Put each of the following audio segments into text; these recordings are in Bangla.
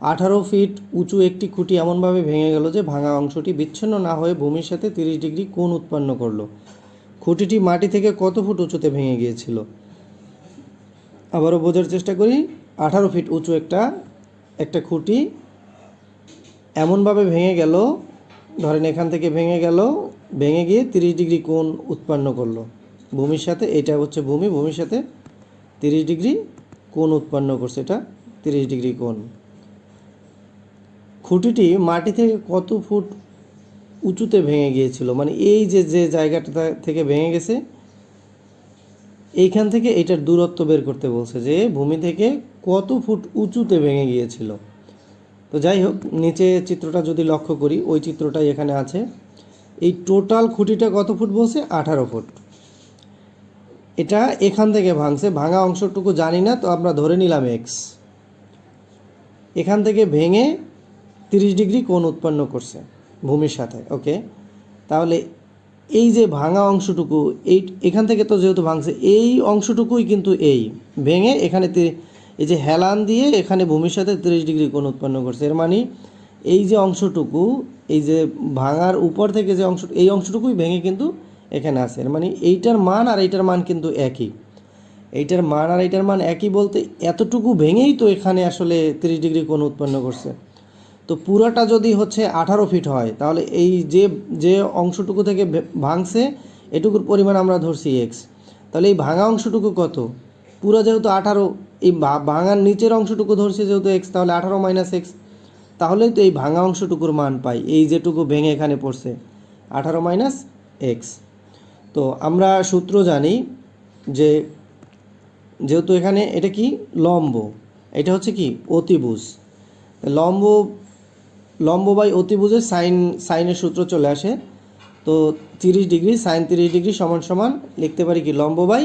আঠারো ফিট উঁচু একটি খুঁটি এমনভাবে ভেঙে গেল যে ভাঙা অংশটি বিচ্ছিন্ন না হয়ে ভূমির সাথে তিরিশ ডিগ্রি কোণ উৎপন্ন করল। খুঁটিটি মাটি থেকে কত ফুট উঁচুতে ভেঙে গিয়েছিল? আবারও বোঝার চেষ্টা করি, আঠারো ফিট উঁচু একটা একটা খুঁটি এমনভাবে ভেঙে গেল, ধরেন এখান থেকে ভেঙে গেল, ভেঙে গিয়ে তিরিশ ডিগ্রি কোণ উৎপন্ন করল। ভূমির সাথে, এটা হচ্ছে ভূমি, ভূমির সাথে তিরিশ ডিগ্রি কোণ উৎপন্ন করছে, এটা তিরিশ ডিগ্রি কোণ। খুঁটিটি মাটি থেকে কত ফুট উঁচুতে ভেঙে গিয়েছিল? মানে এই যে যে জায়গাটা থেকে ভেঙে গেছে, এইখান থেকে এটার দূরত্ব বের করতে বলছে যে ভূমি থেকে কত ফুট উঁচুতে ভেঙে গিয়েছিল। তো যাই হোক, নিচে চিত্রটা যদি লক্ষ্য করি, ওই চিত্রটাই এখানে আছে। এই টোটাল খুঁটিটা কত ফুট বলছে? আঠারো ফুট। এটা এখান থেকে ভাঙছে, ভাঙা অংশটুকু জানি না, তো আমরা ধরে নিলাম এক্স এখান থেকে ভেঙে তিরিশ ডিগ্রি কোণ উৎপন্ন করছে ভূমির সাথে ওকে তাহলে এই যে ভাঙা অংশটুকু, এই, এখান থেকে তো যেহেতু ভাঙছে, এই অংশটুকুই কিন্তু এই। ভেঙে এখানে এই যে হেলান দিয়ে এখানে ভূমির সাথে তিরিশ ডিগ্রি কোণ উৎপন্ন করছে। এর মানে এই যে অংশটুকু, এই যে ভাঙার উপর থেকে যে অংশ, এই অংশটুকুই ভেঙে কিন্তু এখানে আছে। এর মানে এইটার মান আর এইটার মান কিন্তু একই। এইটার মান আর এইটার মান একই বলতে এতটুকু ভেঙেই তো এখানে আসলে তিরিশ ডিগ্রি কোণ উৎপন্ন করছে। তো পুরাটা যদি হচ্ছে আঠারো ফিট হয়, তাহলে এই যে যে অংশটুকু থেকে ভাঙছে, এটুকুর পরিমাণ আমরা ধরছি এক্স তাহলে এই ভাঙা অংশটুকু কত? পুরো যেহেতু আঠারো, এই ভাঙার নিচের অংশটুকু ধরছি যেহেতু এক্স তাহলে আঠারো মাইনাস এক্স তাহলেই তো এই ভাঙা অংশটুকুর মান পাই, এই যেটুকু ভেঙে এখানে পড়ছে। আঠারো মাইনাস এক্স তো আমরা সূত্র জানি যে, যেহেতু এখানে এটা কি? লম্ব। এটা হচ্ছে কি? অতিভুজ। লম্ব লম্ব বাই অতিভুজের সাইন, সাইনের সূত্র চলে আসে। তো তিরিশ ডিগ্রি, সাইন তিরিশ ডিগ্রি সমান সমান, লিখতে পারি কি লম্ব বাই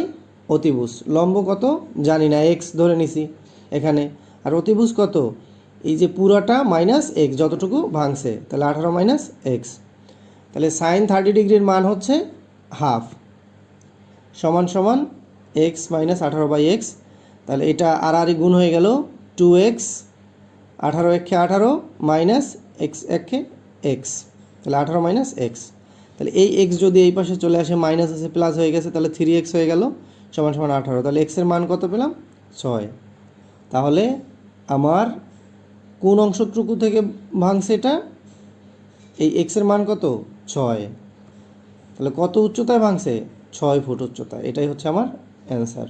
অতিভুজ। লম্ব কত? জানি না এক্স ধরে নিছি এখানে। আর অতিভুজ কত? এই যে পুরাটা মাইনাস এক্স যতটুকু ভাঙছে, তাহলে আঠারো মাইনাস এক্স তাহলে সাইন থার্টি ডিগ্রির মান হচ্ছে হাফ সমান সমান এক্স মাইনাস আঠারো বাই এক্স তাহলে এটা আর আর গুণ হয়ে গেল টু এক্স আঠারো একে আঠারো মাইনাস এক্স একে এক্স তাহলে আঠারো মাইনাস এক্স তাহলে এই এক্স যদি এই পাশে চলে আসে মাইনাস আছে প্লাস হয়ে গেছে, তাহলে থ্রি এক্স হয়ে গেল, সমান সমান আঠারো, তাহলে এক্সের মান কত পেলাম? ছয়, তাহলে আমার কোন অংশটুকু থেকে ভাঙছে এটা? এই এক্সের মান কত? ছয়, তাহলে কত উচ্চতায় ভাঙছে? ছয় ফুট উচ্চতা, এটাই হচ্ছে আমার অ্যান্সার